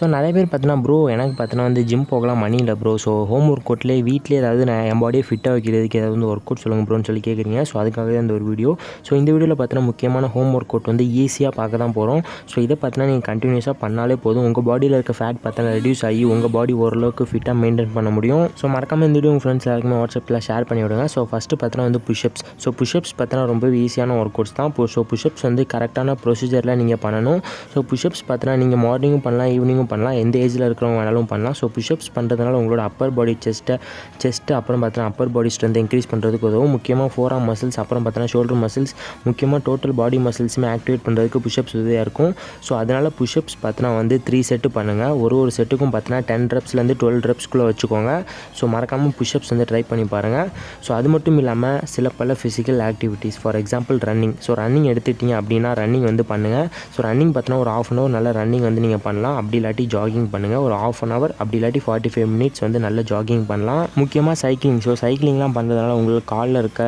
So நிறைய பேர் பார்த்தீங்கன்னா ப்ரோ எனக்கு பார்த்தீங்கன்னா வந்து ஜிம் போகலாம் மணி இல்லை ப்ரோ ஸோ ஹோம் ஒர்க் அவுட்லேயே வீட்டிலே ஏதாவது நான் என் பாடியை ஃபிட்டாக வைக்கிறதுக்கு ஏதாவது வந்து ஒர்க் அவுட் சொல்லுங்கள் ப்ரோன்னு சொல்லி கேட்குறீங்க ஸோ அதுக்காகவே இந்த ஒரு வீடியோ ஸோ இந்த வீடியோவில் பார்த்தீங்கன்னா முக்கியமான ஹோம் ஒர்க் அவுட் வந்து ஈஸியாக பார்க்க தான் போகிறோம் ஸோ இதை பார்த்தீங்கன்னா நீங்கள் கண்டினியூஸாக பண்ணாலே போதும். உங்கள் பாடியில் இருக்க ஃபேட் பார்த்தீங்கன்னா ரெடியூஸ் ஆகி உங்கள் பாடி ஓரளவுக்கு ஃபிட்டாக மெயின்டைன் பண்ண முடியும். ஸோ மறக்காமல் இந்த வீடியோ உங்கள் ஃப்ரெண்ட்ஸ் எல்லாருக்குமே வாட்ஸ்அப்பில் ஷேர் பண்ணி விடுங்க. ஸோ ஃபஸ்ட்டு பார்த்தீங்கன்னா வந்து புஷ்அப்ஸ் ஸோ புஷ்அப்ஸ் பார்த்தீங்கன்னா ரொம்ப ஈஸியான ஒர்க் அவுட்ஸ் தான். ஸோ புஷ்அப்ஸ் வந்து கரெக்டான ப்ரொசீஜரில் நீங்கள் பண்ணணும். ஸோ புஷ்அப்ஸ் பார்த்தீங்கன்னா நீங்கள் மார்னிங்கும் பண்ணலாம் ஈவினிங்கும் பண்ணலாம் எந்த ஏஜில் இருக்கிறவங்க வேணாலும் பண்ணலாம். ஸோ புஷ்அப்ஸ் பண்ணுறதுனால உங்களோட அப்பர் பாடி செஸ்ட்டை செஸ்ட்டு அப்புறம் பார்த்தீங்கன்னா அப்பர் பாடி ஸ்ட்ரென்த் இன்க்ரீஸ் பண்ணுறதுக்கு உதவும். முக்கியமாக ஃபோர் ஆம் மசில்ஸ் அப்புறம் பார்த்தீங்கன்னா ஷோல்டர் மசில்ஸ் முக்கியமாக டோட்டல் பாடி மசில்ஸுமே ஆக்டிவேட் பண்ணுறதுக்கு புஷ்அப்ஸ் உதவியாக இருக்கும். ஸோ அதனால் புஷ்அப்ஸ் பார்த்தீங்கன்னா வந்து த்ரீ செட்டு பண்ணுங்கள் ஒரு ஒரு செட்டுக்கும் பார்த்தீங்கன்னா டென் ரெப்ஸ்லேருந்து டுவெல் ரெப்ஸ்க்குள்ளே வச்சுக்கோங்க. ஸோ மறக்காமல் புஷ்அப்ஸ் வந்து ட்ரை பண்ணி பாருங்கள் ஸோ அது மட்டும் இல்லாமல் சில பல physical activities for example running so running எடுத்துட்டீங்க அப்படின்னா ரன்னிங் வந்து பண்ணுங்கள் ஸோ ரன்னிங் பார்த்தீங்கன்னா ஒரு ஆஃப் அன் ஹவர் நல்லா ரன்னிங் வந்து நீங்கள் பண்ணலாம். அப்படி இல்லாட்டி ஜாகிங் பண்ணுங்கள் ஒரு ஆஃப் அன் ஹவர் அப்படி இல்லாட்டி ஃபார்ட்டி ஃபைவ் மினிட்ஸ் வந்து நல்லா ஜாகிங் பண்ணலாம். முக்கியமாக சைக்கிளிங் ஸோ சைக்கிளிங்லாம் பண்ணுறதுனால உங்களுக்கு காலில் இருக்க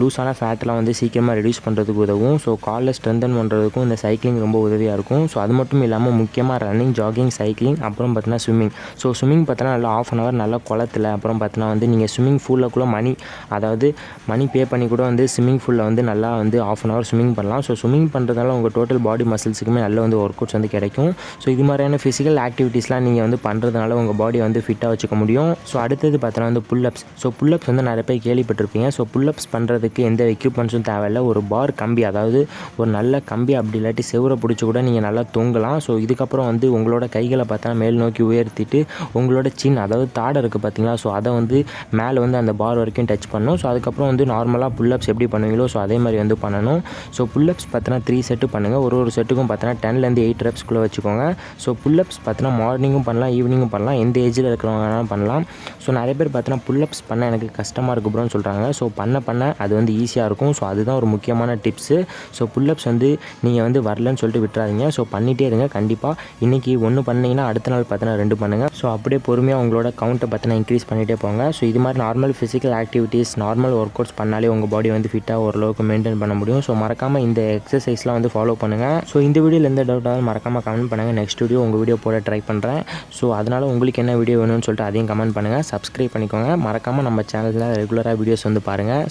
லூஸான ஃபேட்லாம் வந்து சீக்கிரமாக ரெடியூஸ் பண்ணுறதுக்கு உதவும். ஸோ காலில் ஸ்ட்ரென்தன் பண்ணுறதுக்கும் இந்த சைக்கிளிங் ரொம்ப உதவியாக இருக்கும். ஸோ அது மட்டும் இல்லாமல் முக்கியமாக ரன்னிங் ஜாகிங் சைக்கிளிங் அப்புறம் பார்த்தீங்கன்னா ஸ்விம்மிங் ஸோ ஸ்விம்மிங் பார்த்தீங்கன்னா நல்லா ஆஃப் அன் ஹவர் நல்லா குளத்துல அப்புறம் பார்த்தீங்கன்னா வந்து நீங்கள் ஸ்விம்மிங் ஃபூலில் கூட மணி அதாவது மணி பே பண்ணி கூட வந்து ஸ்விம்மிங் ஃபூலில் வந்து நல்லா வந்து ஆஃப் அன் ஹவர் ஸ்விம்மிங் பண்ணலாம். ஸோ ஸ்விம்மிங் பண்ணுறதுனால உங்கள் டோட்டல் பாடி மசில்ஸுக்குமே நல்ல வந்து ஒர்க் அவுட்ஸ் வந்து கிடைக்கும். ஸோ இது மாதிரியான ஃபிசிக்கல் ஆக்டிவிட்டீஸ்லாம் நீங்கள் வந்து பண்ணுறதுனால உங்கள் பாடி வந்து ஃபிட்டாக வச்சுக்க முடியும். ஸோ அடுத்தது பார்த்தோன்னா வந்து புல்லப்ஸ் ஸோ புல்லப்ஸ் வந்து நிறைய பேர் கேள்விப்பட்டிருப்பீங்க. ஸோ புல்லப்ஸ் பண்ணுறதுக்கு எந்த எக்யூப்மெண்ட்ஸும் தேவையில்ல ஒரு பார் கம்பி அதாவது ஒரு நல்ல கம்பி அப்படி இல்லாட்டி செவரை பிடிச்சி கூட நீங்கள் நல்லா தூங்கலாம். ஸோ இதுக்கப்புறம் வந்து உங்களோட கைகளை பார்த்தா மேல் நோக்கி உயர்த்திட்டு உங்களோட சின் அதாவது தாடை இருக்குது பார்த்தீங்களா? ஸோ அதை வந்து மேலே வந்து அந்த பார் வரைக்கும் டச் பண்ணணும். ஸோ அதுக்கப்புறம் வந்து நார்மலாக புல்லப்ஸ் எப்படி பண்ணுவீங்களோ ஸோ அதே மாதிரி வந்து பண்ணணும். ஸோ புல்லப்ஸ் பார்த்தீங்கன்னா த்ரீ செட்டு பண்ணுங்கள் ஒரு ஒரு செட்டுக்கும் பார்த்தீங்கன்னா டென்லேருந்து எயிட் ரெப்ஸ்க்குள்ளே வச்சுக்கோங்க. ஸோ புல்லப்ஸ் பார்த்தீங்கன்னா மார்னிங்கும் பண்ணலாம் ஈவினிங்கும் பண்ணலாம். எந்த ஏஜில் இருக்கிறவங்கனாலும் பண்ணலாம். ஸோ நிறைய பேர் பார்த்தீங்கன்னா புல்லப்ஸ் பண்ண எனக்கு கஷ்டமாக இருக்கு ப்ரோன்னு சொல்கிறாங்க ஸோ பண்ண பண்ண அது வந்து ஈஸியாக இருக்கும். ஸோ அதுதான் ஒரு முக்கியமான டிப்ஸு ஸோ புல்லப்ஸ் வந்து நீங்கள் வந்து வரலன்னு சொல்லிட்டு விட்டுறாதீங்க. ஸோ பண்ணிகிட்டே இருங்க. கண்டிப்பாக இன்றைக்கி ஒன்று பண்ணீங்கன்னா அடுத்த நாள் பார்த்தீங்கன்னா ரெண்டு பண்ணுங்கள் ஸோ அப்படியே பொறுமையாக உங்களோட கவுண்ட்டை பார்த்தீங்கன்னா இன்க்ரீஸ் பண்ணிகிட்டே போங்க. ஸோ இது மாதிரி normal physical activities normal workouts பண்ணாலே உங்கள் பாடி வந்து ஃபிட்டாக ஓரளவுக்கு மெயின்டைன் பண்ண முடியும். ஸோ மறக்காமல் இந்த எக்ஸசைஸ்லாம் வந்து ஃபாலோ பண்ணுங்கள் ஸோ இந்த வீடியோவில் எந்த டவுட்டாக மறக்காமல் கமெண்ட் பண்ணுங்கள் நெக்ஸ்ட் வீடியோ உங்கள் வீடியோ போட ட்ரை பண்ணுறேன் ஸோ அதனால் உங்களுக்கு என்ன வீடியோ வேணும்னு சொல்லிட்டு அதையும் கமெண்ட் பண்ணுங்கள் சப்ஸ்கிரைப் பண்ணிக்கோங்க. மறக்காமல் நம்ம சேனலில் ரெகுலராக வீடியோஸ் வந்து பாருங்கள்